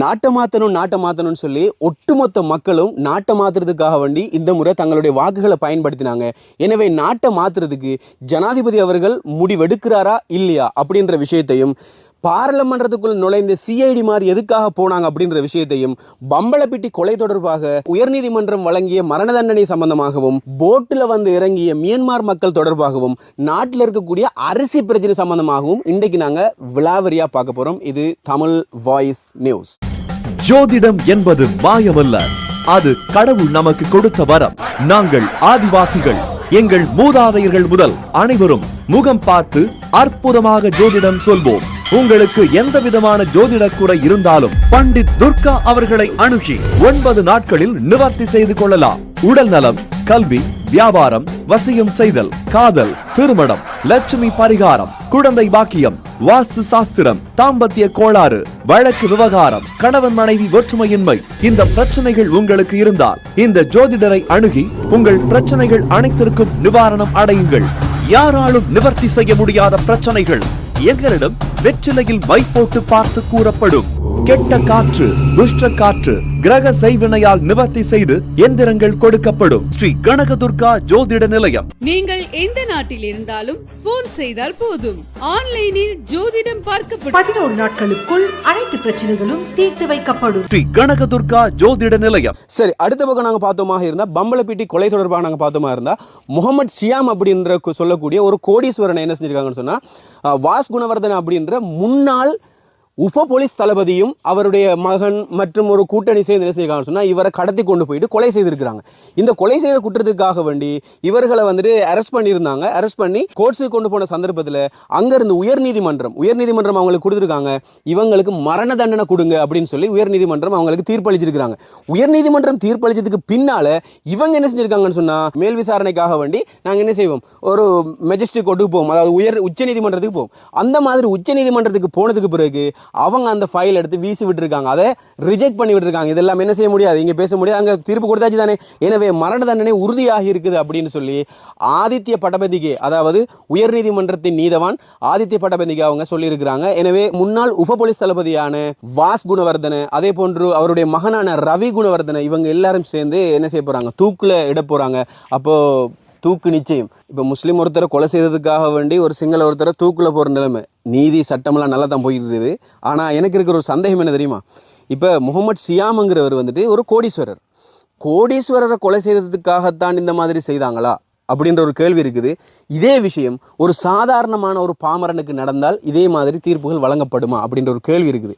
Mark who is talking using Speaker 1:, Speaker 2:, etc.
Speaker 1: நாட்டை மாற்றணும் நாட்டை மாற்றணும்னு சொல்லி ஒட்டுமொத்த மக்களும் நாட்டை மாற்றுறதுக்காக வேண்டி இந்த முறை தங்களுடைய வாக்குகளை பயன்படுத்தினாங்க. எனவே நாட்டை மாற்றுறதுக்கு ஜனாதிபதி அவர்கள் முடிவெடுக்கிறாரா இல்லையா அப்படின்ற விஷயத்தையும் பாராளுமன்றத்துக்குள் நுழைந்த சிஐடி மாதிரி எதுக்காக போனாங்க அப்படின்ற விஷயத்தையும் பம்பளப்பிட்டி கொலை தொடர்பாக உயர்நீதிமன்றம் வழங்கிய மரண தண்டனை சம்பந்தமாகவும் போட்டில் வந்து இறங்கிய மியான்மர் மக்கள் தொடர்பாகவும் நாட்டில் இருக்கக்கூடிய அரிசி பிரச்சனை சம்பந்தமாகவும் இன்றைக்கு நாங்கள் விலாவரியா பார்க்க போகிறோம் இது தமிழ் வாய்ஸ் நியூஸ்.
Speaker 2: ஜோதிடம் என்பது மாயமல்ல. அது கடவுள் நமக்கு கொடுத்த வரம். நாங்கள் ஆதிவாசிகள். எங்கள் மூதாதையர்கள் முதல் அனைவரும் முகம் பார்த்து அற்புதமாக ஜோதிடம் சொல்வோம். உங்களுக்கு எந்த விதமான ஜோதிட குறை இருந்தாலும் பண்டித் துர்கா அவர்களை அணுகி ஒன்பது நாட்களில் நிவர்த்தி செய்து கொள்ளலாம். உடல் நலம் கல்வி வியாபாரம் வசியம் செய்தல் காதல் திருமணம் லட்சுமி பரிகாரம் குழந்தை பாக்கியம் வாஸ்து சாஸ்திரம் தாம்பத்திய கோளாறு வழக்கு விவகாரம் கணவன் மனைவி ஒற்றுமையின்மை இந்த பிரச்சனைகள் உங்களுக்கு இருந்தால் இந்த ஜோதிடரை அணுகி உங்கள் பிரச்சனைகள் அனைத்திற்கும் நிவாரணம் அடையுங்கள். யாராலும் நிவர்த்தி செய்ய முடியாத பிரச்சனைகள் எங்களிடம் வெற்றிலையில் மை போட்டு பார்த்து கூறப்படும். கெட்ட காற்று துஷ்ட காற்று கிரக செய்வினையால் நிவர்த்தி செய்து எந்திரங்கள் கொடுக்கப்படும். ஸ்ரீ கனகதுர்கா ஜோதிட நிலையம்.
Speaker 3: நீங்கள் எந்த நாட்டில் இருந்தாலும் போன் செய்தால் போதும். ஆன்லைனில் ஜோதிடம் பார்க்கப்படும்.
Speaker 4: பதினோரு நாட்களுக்குள் அனைத்து பிரச்சனைகளும் தீர்த்து வைக்கப்படும்.
Speaker 2: ஸ்ரீ கனகதுர்கா ஜோதிட நிலையம்.
Speaker 1: சரி அடுத்த பக்கம் நாங்கள் பார்த்தோமாக இருந்தால் பம்பளப்பிட்டி கொலை தொடர்பாக நாங்கள் பார்த்தோமா இருந்தால் முகமது ஷியாம் அப்படின்ற சொல்லக்கூடிய ஒரு கோடீஸ்வரனை என்ன செஞ்சிருக்காங்கன்னு சொன்னால் வாஸ் குணவர்தன் அப்படின்ற முன்னாள் உப போலீஸ் தளபதியும் அவருடைய மகன் மற்றும் ஒரு கூட்டணி சேர்ந்து என்ன செய்யறாங்கன்னு சொன்னால் இவரை கடத்தி கொண்டு போயிட்டு கொலை செய்திருக்கிறாங்க. இந்த கொலை செய்த குற்றத்துக்காக வேண்டி இவர்களை வந்துட்டு அரெஸ்ட் பண்ணியிருந்தாங்க. அரெஸ்ட் பண்ணி கோர்ட்ஸுக்கு கொண்டு போன சந்தர்ப்பத்தில் அங்கேருந்து உயர்நீதிமன்றம் உயர்நீதிமன்றம் அவங்களுக்கு கொடுத்துருக்காங்க. இவங்களுக்கு மரண தண்டனை கொடுங்க அப்படின்னு சொல்லி உயர்நீதிமன்றம் அவங்களுக்கு தீர்ப்பளிச்சிருக்காங்க உயர்நீதிமன்றம் தீர்ப்பளிச்சதுக்கு பின்னால் இவங்க என்ன செஞ்சுருக்காங்கன்னு சொன்னால் மேல் விசாரணைக்காக வேண்டி நாங்கள் என்ன செய்வோம்? ஒரு மெஜஸ்டிக் கோர்ட்டுக்கு போவோம். அதாவது உயர் உச்சநீதிமன்றத்துக்கு போவோம். அந்த மாதிரி உச்சநீதிமன்றத்துக்கு போனதுக்கு பிறகு அவங்க அந்த ஃபைல் எடுத்து வீசி விட்டுருக்காங்க. அதை ரிஜெக்ட் பண்ணி விட்டுருக்காங்க. இதெல்லாம் என்ன செய்ய முடியாது? இங்கே பேச முடியாது. அங்கே தீர்ப்பு கொடுத்தாச்சு தானே. எனவே மரண தண்டனை உறுதியாகி இருக்குது அப்படின்னு சொல்லி ஆதித்ய பட்டபதிக்கு அதாவது உயர்நீதிமன்றத்தின் நீதவான் ஆதித்ய பட்டபதிக்கு அவங்க சொல்லியிருக்கிறாங்க. எனவே முன்னாள் உப போலீஸ் தளபதியான வாஸ் குணவர்தன அதே போன்று அவருடைய மகனான ரவி குணவர்தன இவங்க எல்லாரும் சேர்ந்து என்ன செய்ய போகிறாங்க தூக்கில் இட போகிறாங்க அப்போது தூக்கு நிச்சயம். இப்போ முஸ்லீம் ஒருத்தரை கொலை செய்ததுக்காக வேண்டி ஒரு சிங்கள ஒருத்தரை தூக்கில் போகிற நிலைமை. நீதி சட்டமெல்லாம் நல்லா தான் போயிருக்குது. ஆனால் எனக்கு இருக்கிற ஒரு சந்தேகம் என்ன தெரியுமா? இப்போ முகமது சியாமுங்கிறவர் வந்துட்டு ஒரு கோடீஸ்வரர். கோடீஸ்வரரை கொலை செய்ததுக்காகத்தான் இந்த மாதிரி செய்தாங்களா? அப்படின்ற ஒரு கேள்வி இருக்குது. இதே விஷயம் ஒரு சாதாரணமான ஒரு பாமரனுக்கு நடந்தால் இதே மாதிரி தீர்ப்புகள் வழங்கப்படுமா? அப்படின்ற ஒரு கேள்வி இருக்குது.